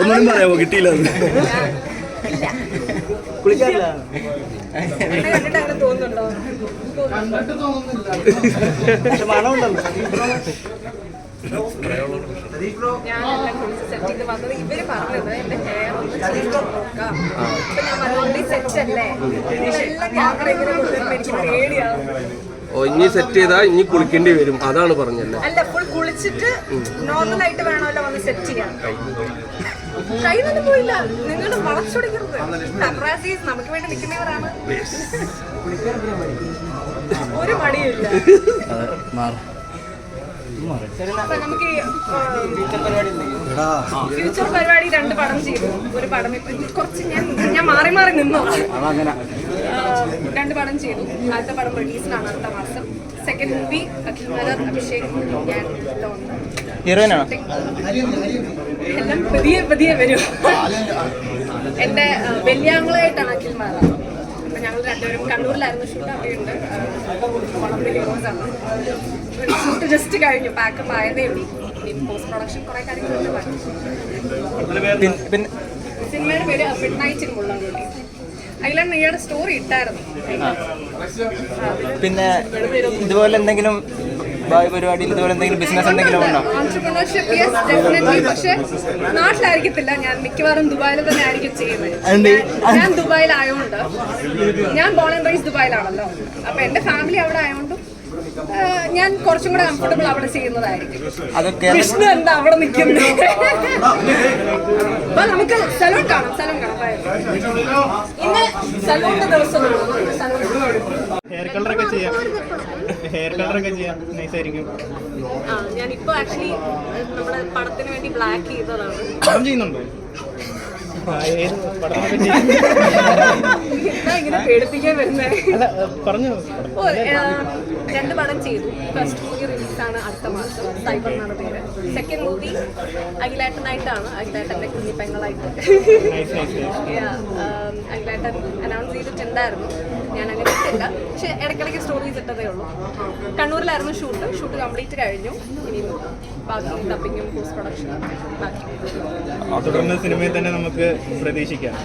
ഒന്നും പറയാമോ? കിട്ടിയില്ല കുളിക്കാറില്ല പക്ഷെ മണമുണ്ടല്ലോ. ഞാനെല്ലാം കുളിച്ച് സെറ്റ് ചെയ്ത് വന്നത്. ഇവർ പറഞ്ഞത് എന്റെ ഹെയർ ഒന്ന് ചെയ്ത് നോക്കാം. അപ്പൊ ഞാൻ സെറ്റ് അല്ലേ? ഇതെല്ലാം ക്യാമറ ഇങ്ങനെ കൊണ്ടുവരുമ്പോ എനിക്ക് പേടിയാവും ഓ ഇനി സെറ്റ് ചെയ്താൽ ഇനി കുളിക്കേണ്ടി വരും. അതാണ് പറഞ്ഞല്ലേ അല്ല ഫുൾ കുളിച്ചിട്ട് നോർമൽ ആയിട്ട് വേണമല്ലോ വന്ന് സെറ്റ് ചെയ്യാൻ. കൈന്നൊന്നും പോയില്ല. നിങ്ങൾ വളച്ചൊടിക്കരുത് അപ്രാസീസ് നമുക്ക് വേണ്ടി നിൽക്കുന്നവരാണ്. ഒരു മടിയില്ല നമുക്ക് ഫ്യൂച്ചർ പരിപാടി രണ്ട് പടം ചെയ്തു. ഒരു പടം കുറച്ച് ഞാൻ ഞാൻ മാറി മാറി നിന്നു. രണ്ട് പടം ചെയ്തു. ആദ്യത്തെ പടം റിലീസിനാണ് അടുത്ത മാസം. സെക്കൻഡ് മൂവി അഖിൽമാരർ അഭിഷേക് ഞാൻ ഹീറോയിനാണോ? എല്ലാം പുതിയ പുതിയ വരും. എന്റെ വെല്ലിയാങ്ങളായിട്ടാണ് വലിയാങ്ങളായിട്ടാണ് അഖിൽ മാറ അപ്പൊ ഞങ്ങൾ രണ്ടുപേരും കണ്ണൂരിലായിരുന്നു ഷൂട്ട് അവിടെയുണ്ട് ഷൂട്ട് ജസ്റ്റ് കഴിഞ്ഞു പാക്കപ്പ് ആയതേ ഉള്ളൂ. പോസ്റ്റ് പ്രൊഡക്ഷൻ കുറെ കാര്യങ്ങളുണ്ട് പിന്നെ സിനിമയുടെ പേര് മിഡ് നൈറ്റ് ഇൻ മുള്ളൻകൊല്ലി അതിലാണ് നീയുടെ സ്റ്റോറി ഇട്ടായിരുന്നു. പിന്നെ ഇതുപോലെ എന്തെങ്കിലും ഭാവി പരിപാടിയിൽ ഇതുപോലെ എന്തെങ്കിലും ബിസിനസ് എന്തെങ്കിലും ഉണ്ടോ? Entrepreneurship, yes, definitely. പക്ഷെ നാട്ടിലായിരിക്കത്തില്ല. ഞാൻ മിക്കവാറും ദുബായിൽ തന്നെ ആയിരിക്കും ചെയ്യുന്നത്. ഞാൻ- ദുബായിലായോണ്ട് ഞാൻ ബോൺ ആൻഡ് റൈസ് ദുബായിലാണല്ലോ. അപ്പൊ എന്റെ ഫാമിലി അവിടെ ആയതുകൊണ്ടും ഞാൻ കുറച്ചും കൂടെ കംഫർട്ടബിൾ അവിടെ ചെയ്യുന്നതായിരിക്കും. കൃഷ്ണ എന്താ അവിടെ നിൽക്കുന്നത് അപ്പൊ നമുക്ക് സലൂൺ കാണാം സലൂൺ കാണാം. ഇന്ന് സലൂണിന്റെ ദിവസമാണ് സലൂൺ ചെയ്യാം. ഹെയർ ഒക്കെ ചെയ്യാം. നൈസായിരിക്കും ആ ഞാൻ ഇപ്പൊ ആക്ച്വലി നമ്മുടെ പടത്തിന് വേണ്ടി ബ്ലാക്ക് ചെയ്തതാണ്. പടം ചെയ്യുന്നുണ്ടോ? ആ, ഏത് പടമൊക്കെ ചെയ്യും എന്താ ഇങ്ങനെ പേടിപ്പിക്കാൻ വരുന്നത് അല്ല പറഞ്ഞു. ഓ, ആ, രണ്ട് പടം ചെയ്തു. ഫസ്റ്റ് മൂവി റിലീസാണ് അടുത്ത മാസം. സൈബർ എന്നാണ് പേര്. സെക്കൻഡ് മൂവി അഖിലേട്ടനായിട്ടാണ് അഖിലേട്ടന്റെ കുഞ്ഞിപ്പെങ്ങളായിട്ട് നൈസ് നൈസ് Yeah, um, അഖിലേട്ടൻ അനൗൺസ് ചെയ്തിട്ടുണ്ടായിരുന്നു. ഞാൻ അങ്ങനെ ഇട്ടില്ല പക്ഷെ ഇടയ്ക്കിടയ്ക്ക് സ്റ്റോറീസ് ഇട്ടതേ ഉള്ളൂ. കണ്ണൂരിലായിരുന്നു ഷൂട്ട് ഷൂട്ട് കംപ്ലീറ്റ് കഴിഞ്ഞു. ഇനി ബാക്കി ഡബിങ്ങും പോസ്റ്റ് പ്രൊഡക്ഷനും ബാക്കി. സിനിമയിൽ തന്നെ നമുക്ക് പ്രതീക്ഷിക്കാം.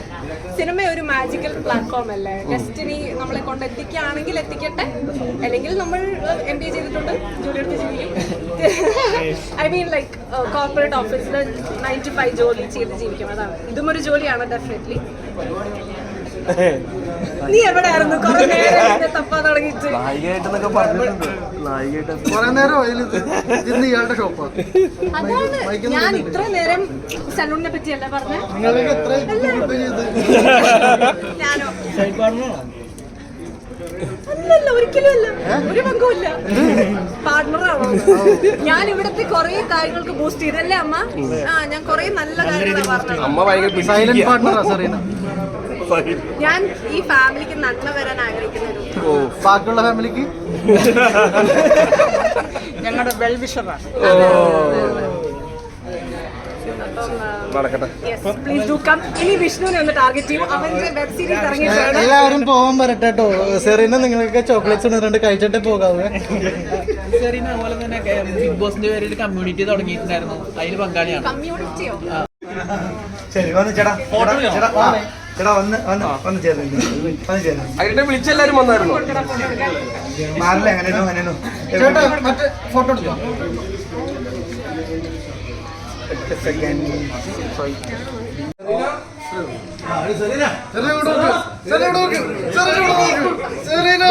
സിനിമ ഒരു മാജിക്കൽ പ്ലാറ്റ്ഫോം അല്ലേ? ഡെസ്റ്റിനി നമ്മളെ കൊണ്ട് എത്തിക്കുകയാണെങ്കിൽ എത്തിക്കട്ടെ. അല്ലെങ്കിൽ നമ്മൾ എം ബി എ ചെയ്തിട്ടുണ്ട്. ജോലി എടുത്ത് ജീവിക്കും. ഐ മീൻ ലൈക്ക് കോർപ്പറേറ്റ് ഓഫീസിൽ നയൻ ടു ഫൈവ് ജോലി ചെയ്ത് ജീവിക്കും അതാണ് ഇതും ഒരു ജോലിയാണ് ഡെഫിനറ്റ്ലി നീ എവിടെയായിരുന്നു? കുറെ നേരം എന്നെ തപ്പാൻ തുടങ്ങിയിട്ട്. നായികയായിട്ടെന്നൊക്കെ പറഞ്ഞിട്ടുണ്ട്. നായികയായിട്ട് കുറെ നേരം ഇതിൽ ഇന്ന് ഇയാളുടെ ഷോപ്പാണ് അതാണ് ഞാൻ ഇത്ര നേരം സലൂണിനെ പറ്റിയല്ല പറഞ്ഞ? നിങ്ങൾക്ക് എത്ര ഫുഡ് ചെയ്ത്? ഞാനോ? അല്ലല്ല ഒരിക്കലും അല്ല. ഒരു പങ്കുമില്ല പാർട്ണറാണോ ഞാൻ ഇവിടുത്തെ കുറെ കാര്യങ്ങൾക്ക് ബൂസ്റ്റ് ചെയ്തല്ലേ അമ്മ? ആ ഞാൻ കുറെ നല്ല കാര്യങ്ങളാണ് പറഞ്ഞത്. അമ്മ ഭയങ്കര സൈലന്റ് പാർട്ട്ണറാ ഞാൻ ഈ ഫാമിലിക്ക് നന്മ വരാൻ ആഗ്രഹിക്കുന്ന ഒരു ബാക്കിയുള്ള ഫാമിലിക്ക്? ഞങ്ങളുടെ വെൽ വിഷറാണ് അപ്പം നടക്കട്ടെ. പ്ലീസ് ഇനി വിഷ്ണുവിനെ ഒന്ന് ടാർഗറ്റ് ചെയ്യും. അവന്റെ വെബ് സീരീസ് എല്ലാവരും പോകാൻ വരട്ടെ കേട്ടോ സെറീന നിങ്ങൾക്ക് ചോക്ലേറ്റ്സ് രണ്ട് കഴിച്ചിട്ടേ പോകാവേ. സെറീന അതുപോലെ തന്നെ ബിഗ് ബോസിന്റെ പേരിൽ കമ്മ്യൂണിറ്റി തുടങ്ങിയിട്ടുണ്ടായിരുന്നു. അതിൽ പങ്കാളിയാണ്. കമ്മ്യൂണിറ്റിയോ ശരി വന്നു ചേട്ടാ. ചേട്ടാ, ചേട്ടാ വാ. ചേട്ടാ വന്ന് വന്ന് വന്ന് ചേർന്ന് വന്ന് ചേർന്ന് അതിന്റെ വിളിച്ചെല്ലാരും വന്നായിരുന്നു? മാറില്ല എങ്ങനെയാണോ ചേട്ടാ മറ്റേ ഫോട്ടോ എടുത്തോ? Second Serena.